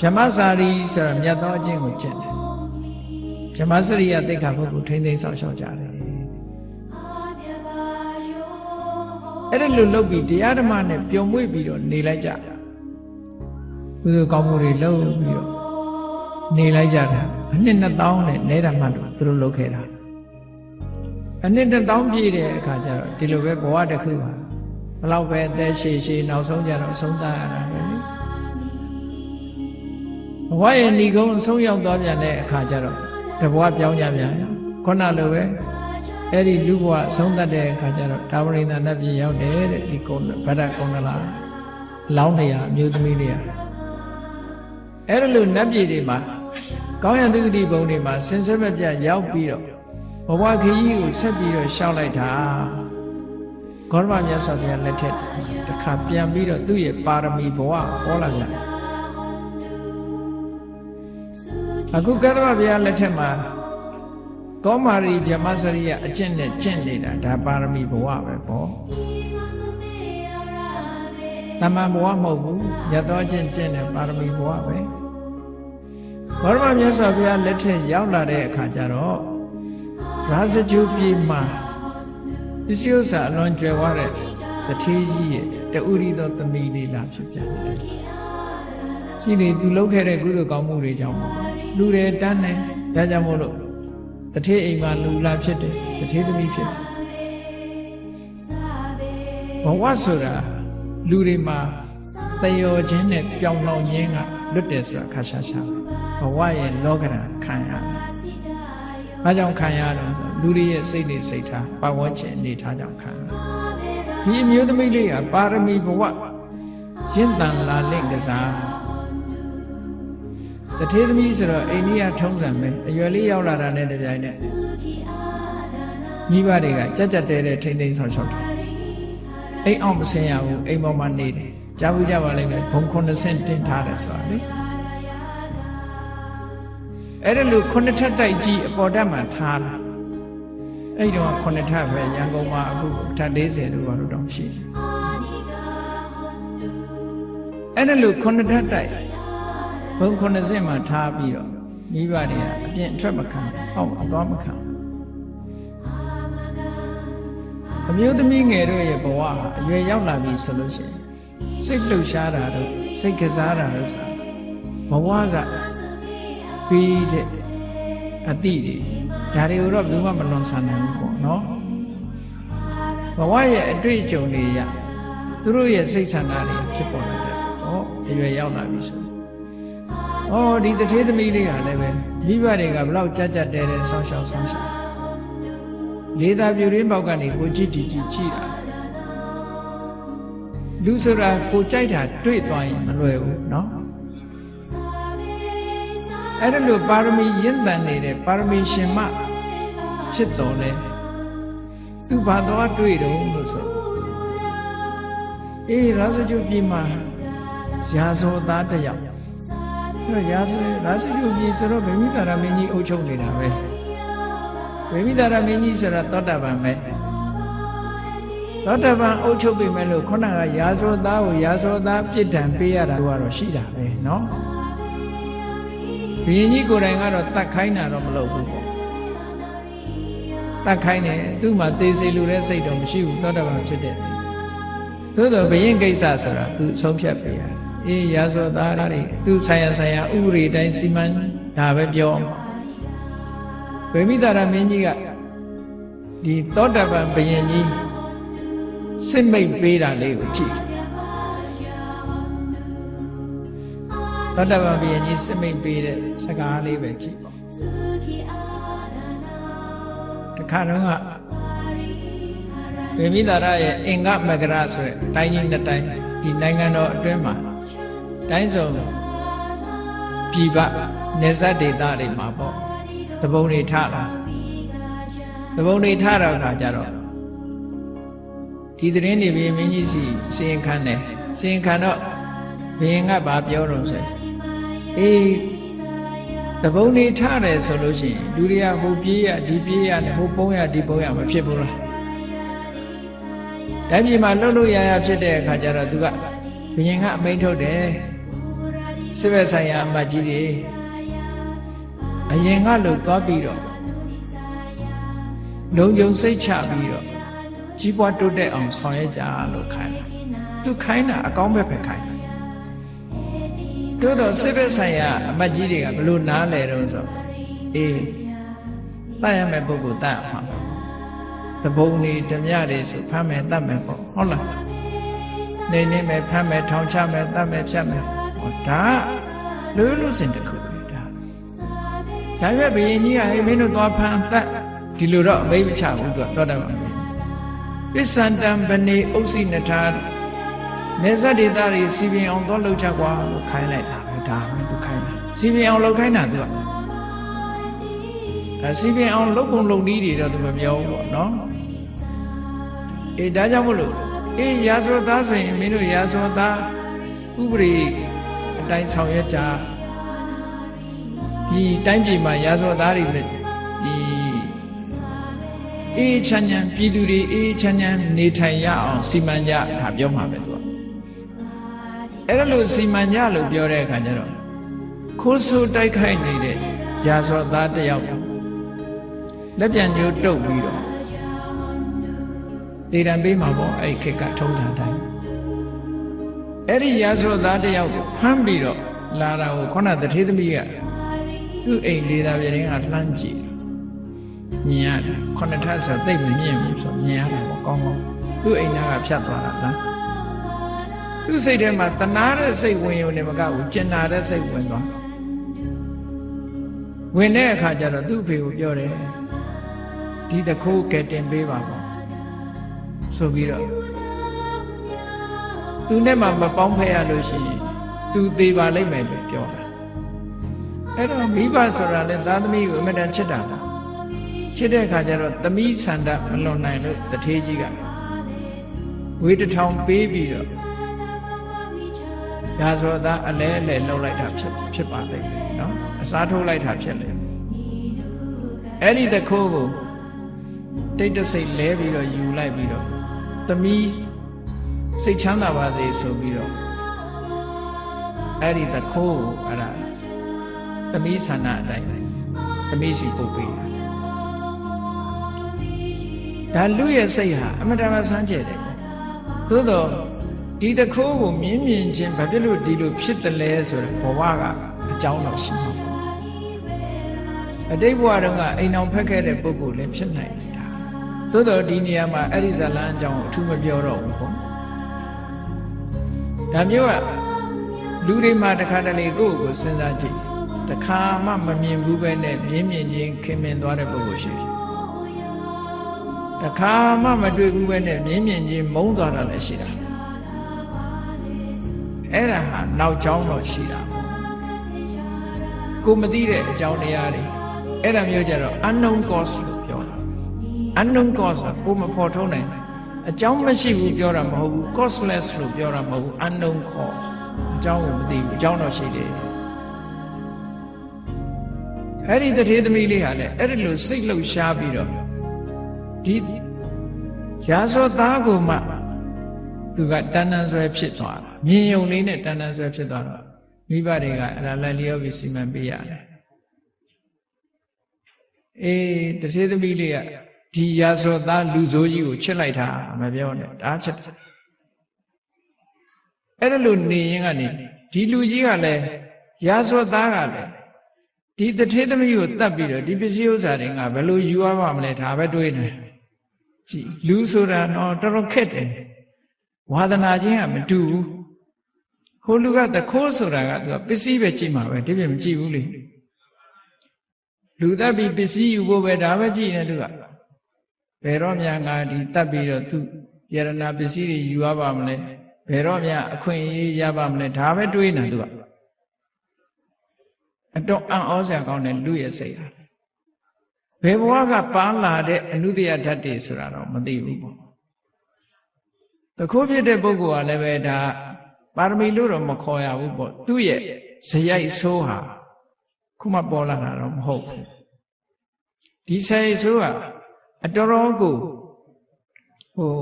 ဗြဟ္မစာရီဆိုတာမြတ်သောအကျင့်ကိုကျင့်တယ်ဗြဟ္မစရိယသိက္ခာပုဂ္ဂိုလ်ထိမ့်သိမ်းဆောင်ရှောက်ကြတယ်အဲ့ဒါလိုလုပ်ပြီးတရားဓမ္မနဲ့ပျော်မွေ့ပြီးတော့နေလိုက်ကြတယ်ဘုရားကောင်းမှုတွေလုပ်ပြီးတော့နေလိုက်ကြတာအနှစ်2000နဲ့နဲတာမှတော့သူတို့လုပ်ခဲ့တာအနှစ်1000ပြည့်တဲ့အခါကျတော့ဒီလိုပဲဘဝတစ်ခုပါဘလောက်ပဲအသက်ရှည်ရှည်နောက်ဆုံးကြတော့အဆုံးသတ်ရတာပဲလေ ဘဝရဲ့ဏီကုန်းအဆုံးရောက်သွားပြန်တဲ့အခါကျတော့တဘဝပြောင်းကြပြန်ရခုနလိုပဲအဲ့ဒီလူဘဝအဆုံးသတ်တဲ့အခါကျတော့တာဝရိန္ဒနတ်ပြည်ရောက်တယ်တဲ့ဒီကုန်းဗဒ္ဒကုန်းလာလောင်းနေရအမျိုးသမီးတွေကအဲ့ဒါလိုနတ်ပြည်တွေမှာကောင်းရန်သူဂတိဘုံတွေမှာစင်စက်မပြတ်ရောက်ပြီးတော့ဘဝခရီးကိုဆက်ပြီးတော့ရှောက်လိုက်တာဂေါရမမြတ်စွာဘုရားလက်ထက်တစ်ခါပြန်ပြီးတော့သူ့ရဲ့ပါရမီဘဝဟောလာပြန် အခုကတ္တဗဘုရားလက်ထက်မှာကောမာရီဗြဟ္မစရိယအကျင့်နဲ့ကျင့်နေတာဒါပါရမီဘဝပဲပေါ့တမန်ဘဝမဟုတ်ဘူးရသောကျင့်ကျင့်တဲ့ပါရမီဘဝပဲဘောရမမြတ်စွာဘုရားလက်ထက်ရောက်လာတဲ့အခါကျတော့ရာဇဂျူပြည်မှာပစ္စည်းဥစ္စာအလွန်ကျွယ်ဝတဲ့တထေးကြီးရဲ့တူရီသောသမီးလေးလာဖြစ်ပြန်တယ်။ရှိနေသူလုပ်ခဲ့တဲ့ကုသိုလ်ကောင်းမှုတွေကြောင့် လူတွေတန်းနေဒါကြောင့်မို့လို့တထေးအိမ်မှာလူလာဖြစ်တယ်တထေးသမီးဖြစ်တယ်။ဘဝဆိုတာလူတွေမှာတယောခြင်းနဲ့ပြောင်းလောင်ခြင်းကလွတ်တယ်ဆိုတာခါရှာရှာဘဝရဲ့လောကရန်ခံရတယ်။ဘာကြောင့်ခံရတော့ဆိုလူတွေရဲ့စိတ်တွေစိတ်ထားပတ်ဝန်းကျင်အနေထားကြောင့်ခံရဒီအမျိုးသမီးလေးကပါရမီဘဝရင့်တန်လာလင့်ကစား တထေးသမီးဆိုတော့အိန္ဒိယထုံးစံပဲအရွယ်လေးရောက်လာတာနဲ့တပြိုင်နက်မိဘတွေကကြက်ကြက်တဲတဲထိမ့်သိမ်းဆောင်ရှောက်တယ်အိမ်အောင်မစင်ရဘူးအိမ်ပေါ်မှာနေတယ်ကြားဘူးကြပါလိမ့်မယ်ဘုံ90တင်ထားတယ်ဆိုတာလေအဲ့ဒါလို့ခုနှစ်ထပ်တိုက်ကြီးအပေါ်တက်မှာထားလာအဲ့ဒီတော့ခုနှစ်ထပ်ပဲရန်ကုန်မှာအခုထပ်40တို့ဘာလို့တောင်ရှိတယ်အဲ့ဒါလို့ခုနှစ်ထပ်တိုက် ဘုံ90မှာထားပြီးတော့မိဘတွေကအပြင်အထွက်မခံအောက်အသွားမခံအမျိုးသမီးငယ်တို့ရဲ့ဘဝဟာအရွယ်ရောက်လာပြီဆိုလို့ရှိရင်စိတ်လှုပ်ရှားတာတို့စိတ်ကစားတာတို့ဆိုတာဘဝကပြီးတဲ့အတိတွေဒါတွေကိုတော့ဘယ်သူမှမလွန်ဆန်နိုင်ဘူးပေါ့နော်ဘဝရဲ့အတွေ့အကြုံတွေရသူတို့ရဲ့စိတ်ဆန္ဒတွေဖြစ်ပေါ်လာတယ်ဟောအရွယ်ရောက်လာပြီဆို ဩဒီတထေးသမီးလေးကလည်းပဲမိဘတွေကဘလောက်ကြက်ကြက်တဲတဲဆောင်းရှောင်းဆောင်းရှောင်းလေးသာပြူရင်းပေါက်ကနေကိုကြည့်တီတီကြည့်တာလူဆိုတာကိုကြိုက်တာတွေ့သွားရင်မလွယ်ဘူးเนาะအဲ့ဒါလို့ပါရမီရင့်တန်နေတဲ့ပါရမီရှင်မဖြစ်တော်လဲသူဘာတော်တွေ့တော့လို့ဆိုအေးရာဇဂုပြည်မှာရာဇောသားတစ်ယောက် အဲ့ရာဇရာဇဂုပြည်ဆိုတော့ဗေမိတာရမင်းကြီးအုပ်ချုပ်နေတာပဲဗေမိတာရမင်းကြီးဆိုတာသောတာပန်ပဲသောတာပန်အုပ်ချုပ်ပြီမဲ့လို့ခုနကရာဇောသားကိုရာဇောသားပြစ်ဒဏ်ပေးရတာတော့ရှိတာပဲเนาะဘုရင်ကြီးကိုယ်တိုင်ကတော့တတ်ခိုင်းတာတော့မလုပ်ဘူးပေါ့တတ်ခိုင်းတယ်သူ့မှာသေစေလူတဲ့စိတ်တော့မရှိဘူးသောတာပန်ဖြစ်တဲ့သို့သောဘုရင်ကိစ္စဆိုတာသူဆုံးဖြတ်ပေးရတယ် အေးရာဇဝသားတွေသူဆိုင်ရဆိုင်ရဥပဒေတိုင်းစီမံဒါပဲပြောဗေမိတာရမင်းကြီးကဒီသောတာပန်ဘုရင်ကြီးစစ်မိတ်ပေးတာလေးကိုကြည့်သောတာပန်ဘုရင်ကြီးစစ်မိတ်ပေးတဲ့စကားလေးပဲကြည့်ပေါ့တခါတော့ကဗေမိတာရရဲ့အင်္ဂမဂရဆိုတဲ့တိုင်းကြီးနှစ်တိုင်းဒီနိုင်ငံတော်အတွင်းမှာ တိုင်းစုံပြည်ပနေဇတ်ဒေသတွေမှာပေါ့တပုံတွေထလာတပုံတွေထတော့ခါကြတော့ဒီသတင်းတွေဘီမင်းကြီးစီစီရင်ခံတယ်စီရင်ခံတော့ဘယင်ကဘာပြောတော့ဆိုအေးတပုံတွေထတယ်ဆိုလို့ရှိရင်လူတွေကဟိုပြေးရဒီပြေးရနဲ့ဟိုပုံးရဒီပုံးရမဖြစ်ဘူးလားတိုင်းပြည်မှာလှုပ်လို့ရရဖြစ်တဲ့အခါကျတော့သူကဘယင်ကအမိန့်ထုတ်တယ် စစ်ဘက်ဆိုင်ရာအမတ်ကြီးတွေအရင်ကလို့သွားပြီးတော့လုံခြုံစိတ်ချပြီးတော့ကြီးပွားတိုးတက်အောင်ဆောင်ရွက်ကြလို့ခိုင်းတာသူခိုင်းတာအကောင်းဘက်ပဲခိုင်းတာတိုးတော့စစ်ဘက်ဆိုင်ရာအမတ်ကြီးတွေကဘလို့နားလဲတော့ဆိုအေးတတ်ရမယ့်ပုဂ္ဂိုလ်တတ်မှာတဘုံနေဓမြတွေဆိုဖမ်းမယ်တတ်မယ်ပေါ့ဟုတ်လားနေနေမယ်ဖမ်းမယ်ထောင်ချမယ်တတ်မယ်ဖြတ်မယ် ဟောဒါလူလူစင်တစ်ခုပဲဒါဒါပေမဲ့ဘုရင်ကြီးကဟေးမင်းတို့သွားဖမ်းတတ်ဒီလိုတော့အမိတ်မချဘူးသူကတော့တယ်ပါပစ္စန္တံဗနေဥစ္စိနထာနေဇတ်ဒေတာတွေစီပင်အောင်တော့လှုပ်ချကွာလို့ခိုင်းလိုက်တာပဲဒါမှသူခိုင်းတာစီပင်အောင်လှုပ်ခိုင်းတာသူကအဲစီပင်အောင်လှုပ်ပုံလှုပ်နည်းတွေတော့သူမပြောဘူးပေါ့နော်အေးဒါကြောင့်မို့လို့အေးရာဇဝသားဆိုရင်မင်းတို့ရာဇဝသားဥပရိအ တိုင်းဆောင်ရွက်ကြဒီတိုင်းပြည်မှာရာဇဝသားတွေလည်းဒီအေးချမ်းချမ်းပြည်သူတွေအေးချမ်းချမ်းနေထိုင်ရအောင်စီမံကြဒါပြောမှာပဲသူကအဲ့ဒါလို့စီမံကြလို့ပြောတဲ့အခါကျတော့ခိုးဆိုးတိုက်ခိုက်နေတဲ့ရာဇဝသားတယောက်လက်ပြန်ညိုးတုပ်ပြီးတော့တေတံပေးမှာပေါ့အဲ့ဒီခေတ်ကထုံးစံတိုင်း အဲ့ဒီရာဇဝသားတယောက်ကိုဖမ်းပြီးတော့လာတာကိုခုနတထေးသမီးကသူ့အိမ်လေးသားပြတင်းကလှမ်းကြည့်မြင်ရတယ်ခုနထပ်ဆိုသိပ်မမြင်ဘူးဆိုမြင်ရတယ်ပေါ့ကောင်းကောင်းသူ့အိမ်သားကဖြတ်သွားတာလားသူ့စိတ်ထဲမှာတနာတဲ့စိတ်ဝင်ရုံနဲ့မကဘူးကျင်နာတဲ့စိတ်ဝင်သွားဝင်တဲ့အခါကျတော့သူ့ဖေကိုပြောတယ်ဒီတခိုးကဲတင်ပေးပါပေါ့ဆိုပြီးတော့ သူနဲ့မှမပေါင်းဖက်ရလို့ရှိရင်သူသေးပါလိမ့်မယ်လို့ပြောတာအဲ့တော့မိဘဆိုတာလေသားသမီးကိုအမြဲတမ်းချစ်တာပါချစ်တဲ့အခါကျတော့သမီးဆန္ဒမလွန်နိုင်လို့တထေးကြီးကဝေးတစ်ထောင်ပေးပြီးတော့ရာဇဝသားအလဲအလဲလှုပ်လိုက်တာဖြစ်ဖြစ်ပါလိမ့်မယ်နော်အစားထိုးလိုက်တာဖြစ်လေအဲ့ဒီတခိုးကိုတိတ်တဆိတ်လဲပြီးတော့ယူလိုက်ပြီးတော့သမီး စိတ်ချမ်းသာပါစေဆိုပြီးတော့အဲ့ဒီတခိုးကိုအဲ့ဒါသမီးဆန္ဒအတိုင်းသမီးစီပုတ်ပေးတာဒါလူရဲ့စိတ်ဟာအမတန်မှဆန်းကျဲတယ်သို့တော့ဒီတခိုးကိုမြင်းမြင်ချင်းဘာဖြစ်လို့ဒီလိုဖြစ်တယ်လဲဆိုတော့ဘဝကအကြောင်းတော့ရှိမှာပေါ့အတိတ်ဘဝတုန်းကအိမ်အောင်ဖက်ခဲ့တဲ့ပုဂ္ဂိုလ်လည်းဖြစ်နိုင်တယ်ဒါသို့တော့ဒီနေရာမှာအဲ့ဒီဇလန်းအကြောင်းကိုအထူးမပြောတော့ဘူးပေါ့ ဒါမျိုးကလူတွေမှာတခါတလေကိုယ့်ကိုစဉ်းစားကြည့်တခါမှမမြင်ဘူးပဲနဲ့မြင်းမြင်ချင်းခင်မင်သွားတဲ့ပုဂ္ဂိုလ်ရှိတယ်တခါမှမတွေ့ဘူးပဲနဲ့မြင်းမြင်ချင်းမုန်းသွားတာလည်းရှိတာအဲ့ဒါဟာနောက်ကြောင်းတော့ရှိတာကိုမသိတဲ့အကြောင်းတရားတွေအဲ့ဒါမျိုးကြတော့ unknown cause လို့ပြောတာ unknown cause ကကိုမဖော်ထုတ်နိုင် အကြောင်းမရှိဘူးပြောတာမဟုတ်ဘူး causeless လို့ပြောတာမဟုတ်ဘူး unknown cause အကြောင်းကိုမသိဘူးအကြောင်းတော့ရှိတယ်အဲ့ဒီတထေသမီးလေးဟာလည်းအဲ့ဒီလိုစိတ်လှုပ်ရှားပြီးတော့ဒီရာဇောသားကိုမှသူကတဏ္ဍဆွဲဖြစ်သွားတာမြင်ယုံလေးနဲ့တဏ္ဍဆွဲဖြစ်သွားတော့မိဘတွေကအဲ့ဒါလက်လျောပြီးစီမံပေးရတယ်အေးတထေသမီးလေးက ဒီရာဇောသားလူဆိုးကြီးကိုချစ်လိုက်တာမပြောနဲ့ဒါချစ်တယ်အဲ့ဒါလို့နေရင်ကနေဒီလူကြီးကလည်းရာဇောသားကလည်းဒီတထေသမီးကိုတတ်ပြီးတော့ဒီပစ္စည်းဥစ္စာတွေကဘယ်လိုယူရပါမလဲဒါပဲတွေးနေကြည်လူဆိုတာတော့တော်တော်ခက်တယ်ဝါသနာချင်းကမတူဘူးဟိုလူကတခိုးဆိုတာကသူကပစ္စည်းပဲကြည့်မှာပဲဒီပြင်မကြည့်ဘူးလေလူတတ်ပြီးပစ္စည်းယူဖို့ပဲဒါပဲကြည့်နေသူက ဘယ်တော့မှငါဒီတတ်ပြီးတော့သူယရနာပစ္စည်းတွေယူရပါမလဲဘယ်တော့မှအခွင့်အရေးရပါမလဲဒါပဲတွေးနေသူကအတော့အံ့ဩစရာကောင်းတဲ့လူရဲ့စိတ်ဟာဘယ်ဘဝကပန်းလာတဲ့အနုတ္တယဓာတ်တွေဆိုတာတော့မသိဘူးပေါ့တခိုးဖြစ်တဲ့ပုဂ္ဂိုလ်ကလည်းပဲဒါပါရမီလို့တော့မခေါ်ရဘူးပေါ့သူ့ရဲ့ဇယိုက်ဆိုးဟာခုမှပေါ်လာတာတော့မဟုတ်ဘူးဒီဇယိုက်ဆိုးက အတော်တော်ကိုဟို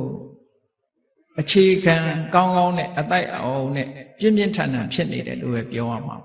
အခြေခံကောင်းကောင်းနဲ့အတိုက်အောင်နဲ့ပြင်းပြင်းထန်ထန်ဖြစ်နေတယ်လို့ပဲပြောရမှာ